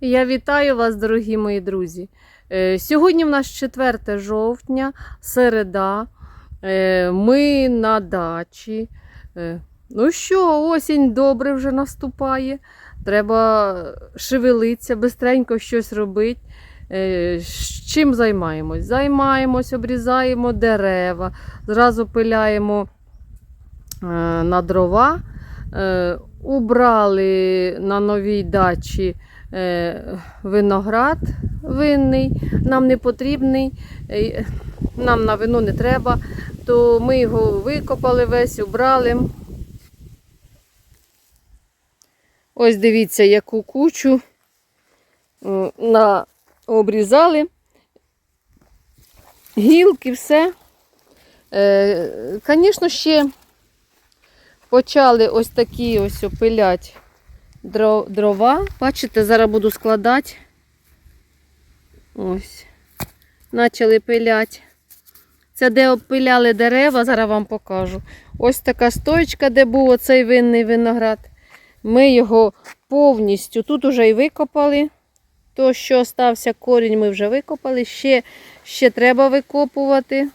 Я вітаю вас, дорогі мої друзі. Е, Сьогодні в нас 4 жовтня, середа. Е, Ми на дачі. Е, Ну що, осінь добре вже наступає. Треба шевелитися, бистренько щось робити. Чим займаємось? Займаємось, обрізаємо дерева, зразу пиляємо на дрова. Убрали на новій дачі виноград винний, нам не потрібний, е, нам на вино не треба, то ми його викопали весь, убрали. Ось дивіться, яку кучу е, на, обрізали. Гілки, все. Е, Звісно, ще почали ось такі ось опилять дрова. Бачите, зараз буду складати. Ось. Почали пилять. Це де обпиляли дерева, зараз вам покажу. Ось така стоечка, де був оцей винний виноград. Ми його повністю тут уже і викопали. То, що стався корінь, ми вже викопали. Ще, ще треба викопувати.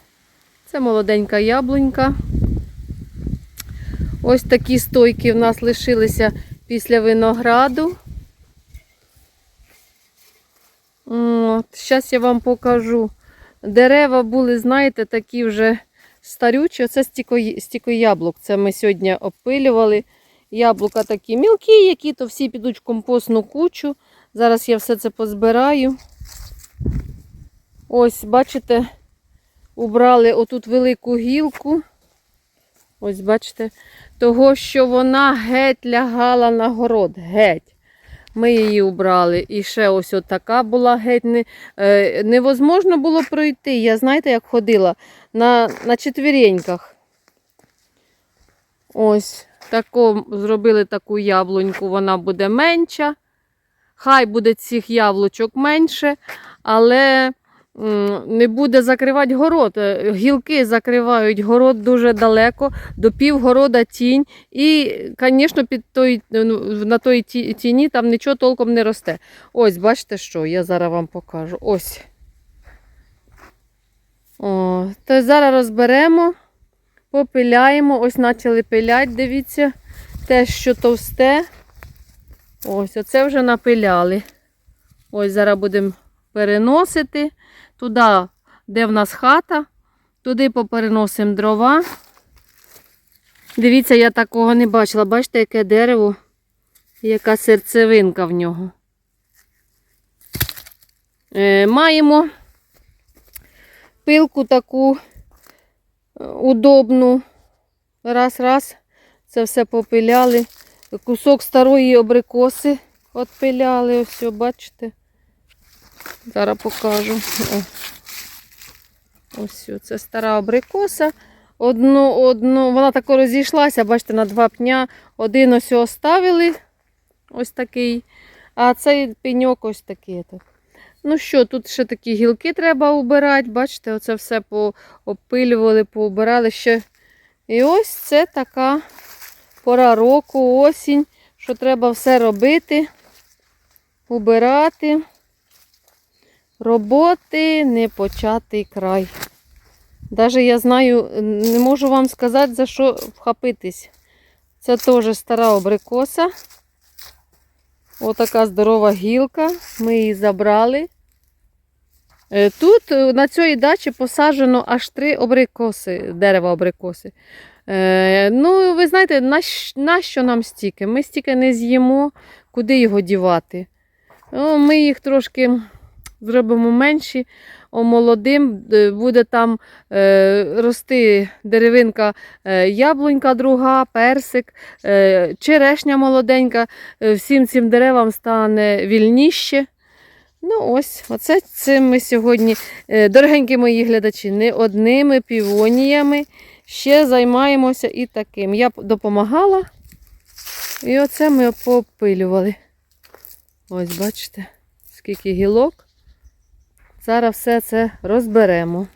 Це молоденька яблунька. Ось такі стойки в нас лишилися після винограду. Зараз я вам покажу. Дерева були, знаєте, такі вже старючі. Оце стільки, стільки яблук. Це ми сьогодні опилювали. Яблука такі мілкі, які то всі підуть в компостну кучу. Зараз я все це позбираю. Ось, бачите, убрали отут велику гілку. Ось, бачите, того, що вона геть лягала на город. Геть. Ми її убрали. І ще ось така була геть. Не, е, невозможно було пройти. Я знаєте, як ходила на, на четвіреньках. Ось тако, зробили таку яблуньку, вона буде менша. Хай буде цих яблучок менше, але не буде закривати город. Е, Гілки закривають город дуже далеко, до півгорода тінь. І, звісно, під той, ну, на той тіні там нічого толком не росте. Ось, бачите, що я зараз вам покажу. Ось. О, то зараз розберемо, попиляємо. Ось почали пиляти, дивіться, те, що товсте. Ось, оце вже напиляли. Ось зараз будемо переносити туди, де в нас хата, туди попереносимо дрова. Дивіться, я такого не бачила. Бачите, яке дерево, яка серцевинка в нього. Е, маємо пилку таку е, удобну. Раз-раз. Це все попиляли. Кусок старої абрикоси отпиляли. Ось, бачите. Зараз покажу. О. Ось це стара абрикоса. Одну, одну, вона тако розійшлася, бачите, на два пня. Один ось оставили, ось такий, а цей пеньок ось такий. Так. Ну що, тут ще такі гілки треба убирати, бачите, оце все поопилювали, поубирали ще. І ось це така пора року, осінь, що треба все робити, убирати. Роботи не початий край. Даже я знаю, не можу вам сказати, за що вхопитись. Це теж стара абрикоса. Отака здорова гілка. Ми її забрали. Е, Тут е, на цій дачі посаджено аж три абрикоси, дерева абрикоси. Е, ну, ви знаєте, наш- нащо нам стільки? Ми стільки не з'їмо, куди його дівати. Ми їх трошки зробимо менші, омолодим, е, буде там е, рости деревинка, е, яблунька друга, персик, черешня молоденька. Всім цим деревам стане вільніше. Ну, ось, оце цим ми сьогодні, дорогенькі мої глядачі, не одними півоніями. Ще займаємося і таким. Я допомагала. І оце ми попилювали. Ось, бачите, скільки гілок. Зараз все це розберемо.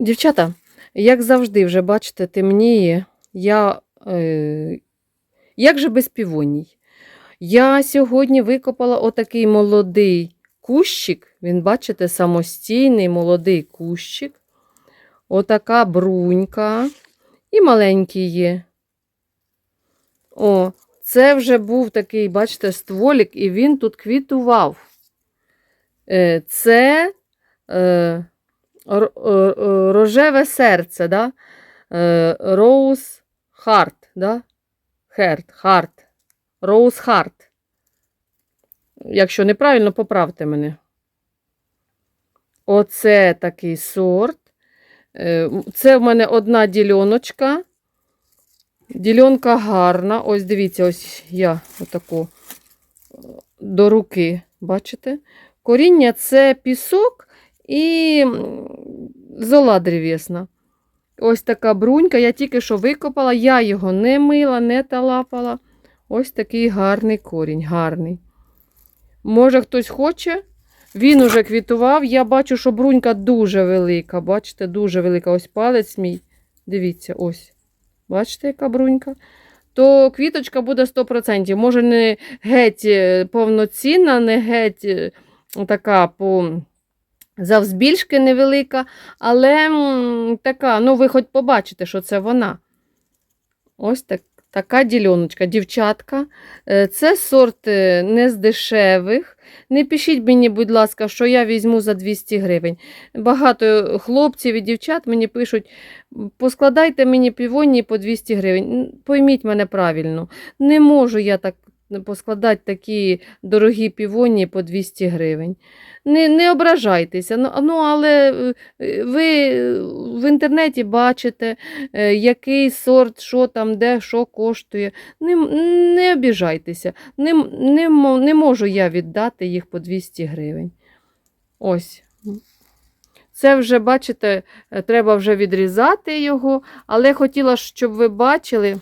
Дівчата, як завжди, вже бачите, темніє. Я, е, як же без півоній? Я сьогодні викопала отакий молодий кущик. Він, бачите, самостійний молодий кущик. Отака брунька. І маленький є. О, це вже був такий, бачите, стволік, і він тут квітував. Е, Це е, е, рожеве серце, да? Rose Heart, да? Heart, Heart. Rose Heart. Якщо неправильно, поправте мене. Оце такий сорт. Це в мене одна дільоночка. Дільонка гарна. Ось дивіться, ось я отаку до руки. Бачите? Коріння це пісок і зола древесна. Ось така брунька. Я тільки що викопала, я його не мила, не талапала. Ось такий гарний корінь, гарний. Може, хтось хоче? Він уже квітував. Я бачу, що брунька дуже велика. Бачите, дуже велика. Ось палець мій. Дивіться, ось. Бачите, яка брунька? То квіточка буде 100%. Може, не геть е, повноцінна, не геть е, така по завзбільшки невелика, але така, ну ви хоч побачите, що це вона. Ось так, така дільоночка, дівчатка. Е, Це сорт е, не з дешевих. Не пишіть мені, будь ласка, що я візьму за 200 гривень. Багато хлопців і дівчат мені пишуть, поскладайте мені півоні по 200 гривень. Пойміть мене правильно, не можу я так поскладати такі дорогі півоні по 200 гривень. Не, не ображайтеся, ну, ну але е, ви в інтернеті бачите, е, який сорт, що там, де, що коштує. Не, не обіжайтеся. Не, не, не можу я віддати їх по 200 гривень. Ось. Це вже, бачите, е, треба вже відрізати його, але хотіла, щоб ви бачили,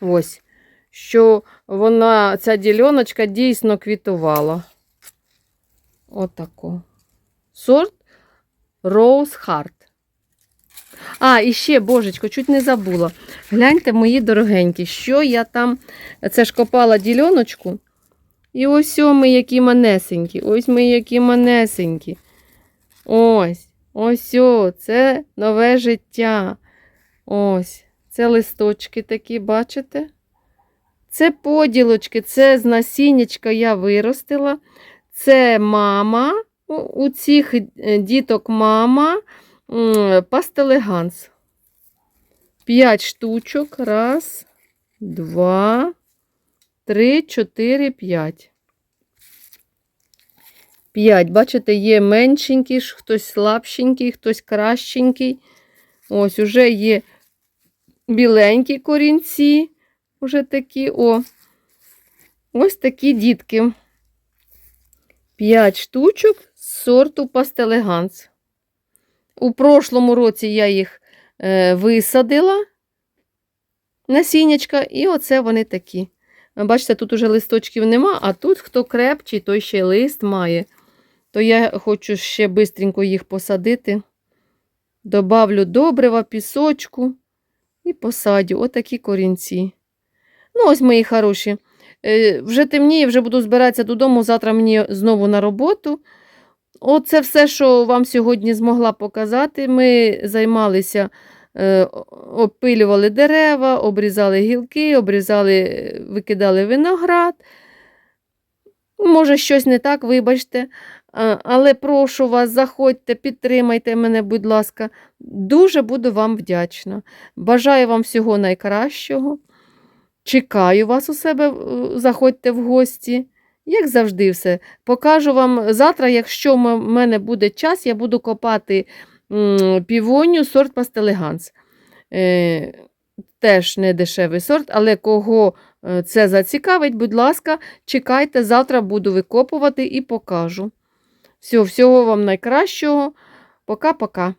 ось, що вона, ця дільоночка дійсно квітувала. Отако. Сорт Rose Heart. А, і ще, божечко, чуть не забула. Гляньте, мої дорогенькі, що я там. Це ж копала дільоночку. І ось ми які манесенькі. Ось ми які манесенькі. Ось. Ось о, це нове життя. Ось. Це листочки такі, бачите? Це поділочки, це з насіннячка я виростила. Це мама. У- цих е, діток мама пастелеганс. П'ять штучок. Раз, два, три, чотири, п'ять. П'ять. Бачите, є меншенький, хтось слабшенький, хтось кращенький. Ось уже є біленькі корінці. Уже такі, о. Ось такі дітки. П'ять штучок з сорту пастелеганс. У прошлому році я їх е, висадила насіннячка, і оце вони такі. Бачите, тут уже листочків нема, а тут хто крепчий, той ще лист має. То я хочу ще бистренько їх посадити. Добавлю добрива, пісочку і посадю. Отакі корінці. Ну, ось мої хороші. Е, Вже темніє, вже буду збиратися додому. Завтра мені знову на роботу. Оце все, що вам сьогодні змогла показати. Ми займалися, е, опилювали дерева, обрізали гілки, обрізали, е, викидали виноград. Може, щось не так, вибачте. Але прошу вас, заходьте, підтримайте мене, будь ласка. Дуже буду вам вдячна. Бажаю вам всього найкращого. Чекаю вас у себе, е, заходьте в гості. Як завжди, все. Покажу вам завтра, якщо в мене буде час, я буду копати півоню сорт пастелеганс. Е, теж не дешевий сорт, але кого е, це зацікавить, будь ласка, чекайте, завтра буду викопувати і покажу. Все, всього вам найкращого. Пока-пока.